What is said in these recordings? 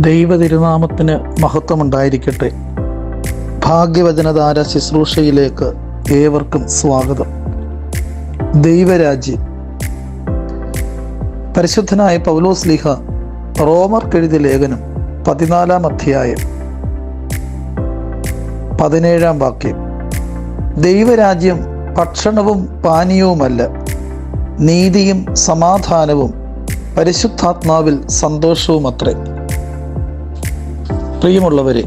ദൈവ തിരുനാമത്തിന് മഹത്വമുണ്ടായിരിക്കട്ടെ. ഭാഗ്യവചനധാര ശുശ്രൂഷയിലേക്ക് ഏവർക്കും സ്വാഗതം. ദൈവരാജ്യം. പരിശുദ്ധനായ പൗലോസ് ലിഹ റോമർക്കെഴുതിയ ലേഖനം പതിനാലാം അധ്യായം പതിനേഴാം വാക്യം. ദൈവരാജ്യം ഭക്ഷണവും പാനീയവുമല്ല നീതിയും സമാധാനവും പരിശുദ്ധാത്മാവിൽ സന്തോഷവുമത്രേ. പ്രിയമുള്ളവരെ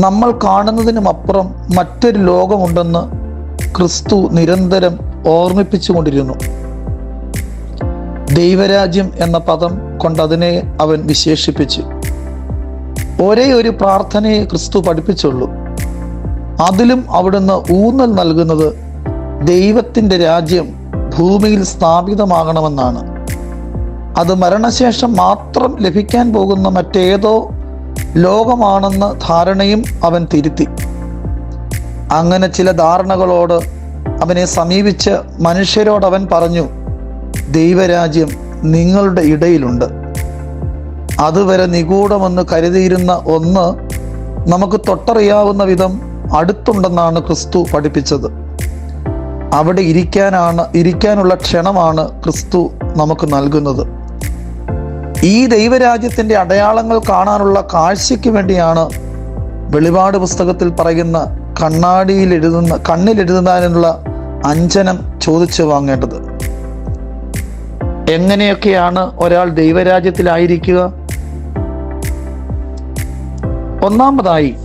നമ്മൾ കാണുന്നതിനും അപ്പുറം മറ്റൊരു ലോകമുണ്ടെന്ന് ക്രിസ്തു നിരന്തരം ഓർമ്മിപ്പിച്ചുകൊണ്ടിരുന്നു. ദൈവരാജ്യം എന്ന പദം കൊണ്ട് അതിനെ അവൻ വിശേഷിപ്പിച്ചു. ഒരേ ഒരു പ്രാർത്ഥനയെ ക്രിസ്തു പഠിപ്പിച്ചുള്ളൂ. അതിലും അവിടുന്ന് ഊന്നൽ നൽകുന്നത് ദൈവത്തിന്റെ രാജ്യം ഭൂമിയിൽ സ്ഥാപിതമാകണമെന്നാണ്. അത് മരണശേഷം മാത്രം ലഭിക്കാൻ പോകുന്ന മറ്റേതോ ലോകമാണെന്ന ധാരണയും അവൻ തിരുത്തി. അങ്ങനെ ചില ധാരണകളോട് അവനെ സമീപിച്ച് മനുഷ്യരോടവൻ പറഞ്ഞു ദൈവരാജ്യം നിങ്ങളുടെ ഇടയിലുണ്ട്. അതുവരെ നിഗൂഢമെന്ന് കരുതിയിരുന്ന ഒന്ന് നമുക്ക് തൊട്ടറിയാവുന്ന വിധം അടുത്തുണ്ടെന്നാണ് ക്രിസ്തു പഠിപ്പിച്ചത്. അവിടെ ഇരിക്കാനാണ് ഇരിക്കാനുള്ള ക്ഷണമാണ് ക്രിസ്തു നമുക്ക് നൽകുന്നത്. ഈ ദൈവരാജ്യത്തിന്റെ അടയാളങ്ങൾ കാണാനുള്ള കാഴ്ചയ്ക്ക് വേണ്ടിയാണ് വെളിപാട് പുസ്തകത്തിൽ പറയുന്ന കണ്ണാടിയിൽ എഴുതുന്ന കണ്ണിൽ എഴുതുന്നതിനുള്ള അഞ്ജനം ചോദിച്ചു വാങ്ങേണ്ടത്. എങ്ങനെയൊക്കെയാണ് ഒരാൾ ദൈവരാജ്യത്തിലായിരിക്കുക? ഒന്നാമതായി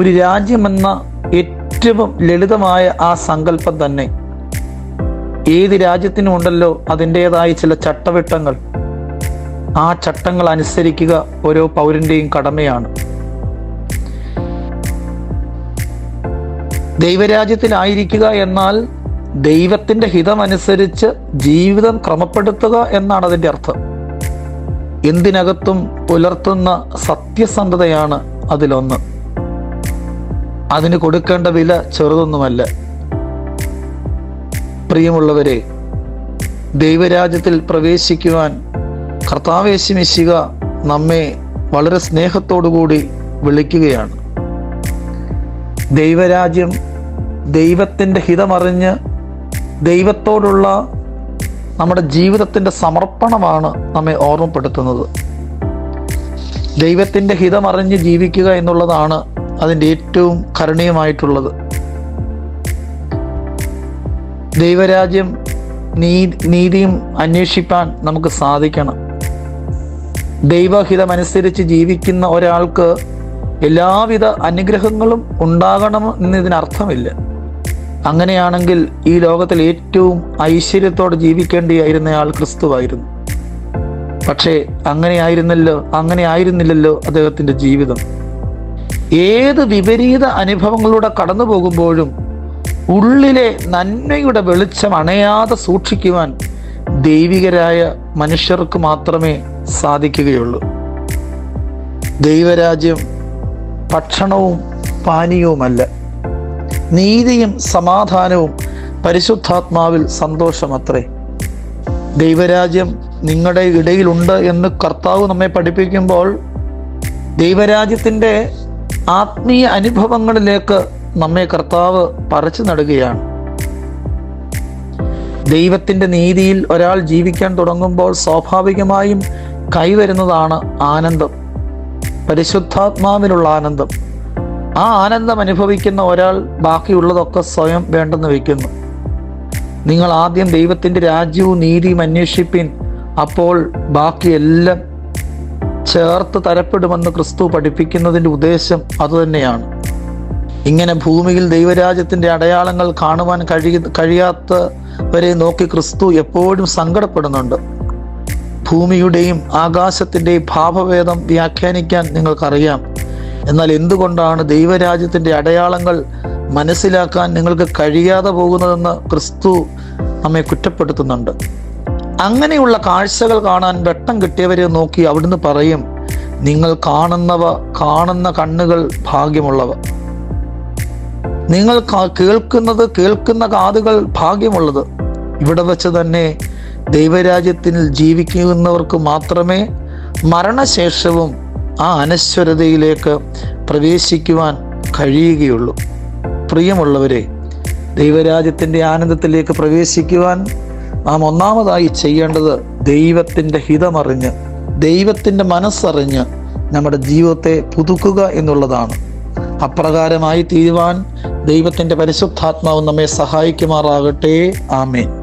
ഒരു രാജ്യമെന്ന ഏറ്റവും ലളിതമായ ആ സങ്കല്പം തന്നെ. ഏത് രാജ്യത്തിനും ഉണ്ടല്ലോ അതിന്റെതായ ചില ചട്ടവട്ടങ്ങൾ. ആ ചട്ടങ്ങൾ അനുസരിക്കുക ഓരോ പൗരന്റെയും കടമയാണ്. ദൈവരാജ്യത്തിലായിരിക്കുക എന്നാൽ ദൈവത്തിന്റെ ഹിതമനുസരിച്ച് ജീവിതം ക്രമപ്പെടുത്തുക എന്നാണ് അതിന്റെ അർത്ഥം. എന്തിനകത്തും പുലർത്തുന്ന സത്യസന്ധതയാണ് അതിലൊന്ന്. അതിന് കൊടുക്കേണ്ട വില ചെറുതൊന്നുമല്ല. പ്രിയമുള്ളവരെ ദൈവരാജ്യത്തിൽ പ്രവേശിക്കുവാൻ കർത്താവേശിമിശിക നമ്മെ വളരെ സ്നേഹത്തോടുകൂടി വിളിക്കുകയാണ്. ദൈവരാജ്യം ദൈവത്തിന്റെ ഹിതമറിഞ്ഞ് ദൈവത്തോടുള്ള നമ്മുടെ ജീവിതത്തിന്റെ സമർപ്പണമാണ് നമ്മെ ഓർമ്മപ്പെടുത്തുന്നത്. ദൈവത്തിന്റെ ഹിതമറിഞ്ഞ് ജീവിക്കുക എന്നുള്ളതാണ് അതിന്റെ ഏറ്റവും കരുണീയമായിട്ടുള്ളത്. ദൈവരാജ്യം നീ നീതിയും അന്വേഷിപ്പാൻ നമുക്ക് സാധിക്കണം. ദൈവഹിതമനുസരിച്ച് ജീവിക്കുന്ന ഒരാൾക്ക് എല്ലാവിധ അനുഗ്രഹങ്ങളും ഉണ്ടാകണം എന്നതിനർത്ഥമില്ല. അങ്ങനെയാണെങ്കിൽ ഈ ലോകത്തിൽ ഏറ്റവും ഐശ്വര്യത്തോടെ ജീവിക്കേണ്ടിയായിരുന്നയാൾ ക്രിസ്തുവായിരുന്നു. പക്ഷേ അങ്ങനെ ആയിരുന്നല്ലോ അങ്ങനെ ആയിരുന്നില്ലല്ലോ അദ്ദേഹത്തിന്റെ ജീവിതം. ഏത് വിപരീത അനുഭവങ്ങളിലൂടെ കടന്നു പോകുമ്പോഴും ഉള്ളിലെ നന്മയുടെ വെളിച്ചം അണയാതെ സൂക്ഷിക്കുവാൻ ദൈവികരായ മനുഷ്യർക്ക് മാത്രമേ സാധിക്കുകയുള്ളൂ. ദൈവരാജ്യം ഭക്ഷണവും പാനീയവുമല്ല. നീതിയും സമാധാനവും പരിശുദ്ധാത്മാവിൽ സന്തോഷമത്രേ. ദൈവരാജ്യം നിങ്ങളുടെ ഇടയിലുണ്ട് എന്ന് കർത്താവ് നമ്മെ പഠിപ്പിക്കുമ്പോൾ ദൈവരാജ്യത്തിന്റെ ആത്മീയ അനുഭവങ്ങളിലേക്ക് നമ്മെ കർത്താവ് പറിച്ചു നടുകയാണ്. ദൈവത്തിന്റെ നീതിയിൽ ഒരാൾ ജീവിക്കാൻ തുടങ്ങുമ്പോൾ സ്വാഭാവികമായും കൈവരുന്നതാണ് ആനന്ദം. പരിശുദ്ധാത്മാവിലുള്ള ആനന്ദം. ആ ആനന്ദം അനുഭവിക്കുന്ന ഒരാൾ ബാക്കിയുള്ളതൊക്കെ സ്വയം വേണ്ടെന്ന് വയ്ക്കുന്നു നിങ്ങൾ ആദ്യം ദൈവത്തിന്റെ രാജ്യവും നീതിയും അന്വേഷിപ്പിൻ. അപ്പോൾ ബാക്കിയെല്ലാം ചേർത്ത് തരപ്പെടുമെന്ന് ക്രിസ്തു പഠിപ്പിക്കുന്നതിന്റെ ഉദ്ദേശം അതുതന്നെയാണ്. ഇങ്ങനെ ഭൂമിയിൽ ദൈവരാജ്യത്തിന്റെ അടയാളങ്ങൾ കാണുവാൻ കഴിയ കഴിയാത്തവരെ നോക്കി ക്രിസ്തു എപ്പോഴും സങ്കടപ്പെടുന്നുണ്ട്. ഭൂമിയുടെയും ആകാശത്തിന്റെയും ഭാവഭേദം വ്യാഖ്യാനിക്കാൻ നിങ്ങൾക്കറിയാം. എന്നാൽ എന്തുകൊണ്ടാണ് ദൈവരാജ്യത്തിന്റെ അടയാളങ്ങൾ മനസ്സിലാക്കാൻ നിങ്ങൾക്ക് കഴിയാതെ പോകുന്നതെന്ന് ക്രിസ്തു നമ്മെ കുറ്റപ്പെടുത്തുന്നുണ്ട്? അങ്ങനെയുള്ള കാഴ്ചകൾ കാണാൻ വെട്ടം കിട്ടിയവരെ നോക്കി അവിടുന്ന് പറയും നിങ്ങൾ കാണുന്നവ കാണുന്ന കണ്ണുകൾ ഭാഗ്യമുള്ളവ. നിങ്ങൾ കേൾക്കുന്നത് കേൾക്കുന്ന കാതുകൾ ഭാഗ്യമുള്ളത്. ഇവിടെ വെച്ച് തന്നെ ദൈവരാജ്യത്തിൽ ജീവിക്കുന്നവർക്ക് മാത്രമേ മരണശേഷവും ആ അനശ്വരതയിലേക്ക് പ്രവേശിക്കുവാൻ കഴിയുകയുള്ളൂ. പ്രിയമുള്ളവരെ ദൈവരാജ്യത്തിന്റെ ആനന്ദത്തിലേക്ക് പ്രവേശിക്കുവാൻ നാം ഒന്നാമതായി ചെയ്യേണ്ടത് ദൈവത്തിന്റെ ഹിതമറിഞ്ഞ് ദൈവത്തിന്റെ മനസ്സറിഞ്ഞ് നമ്മുടെ ജീവിതത്തെ പുതുക്കുക എന്നുള്ളതാണ്. അപ്രകാരമായി തീരുവാൻ ദൈവത്തിന്റെ പരിശുദ്ധാത്മാവ് നമ്മെ സഹായിക്കുമാറാകട്ടെ. ആമേൻ.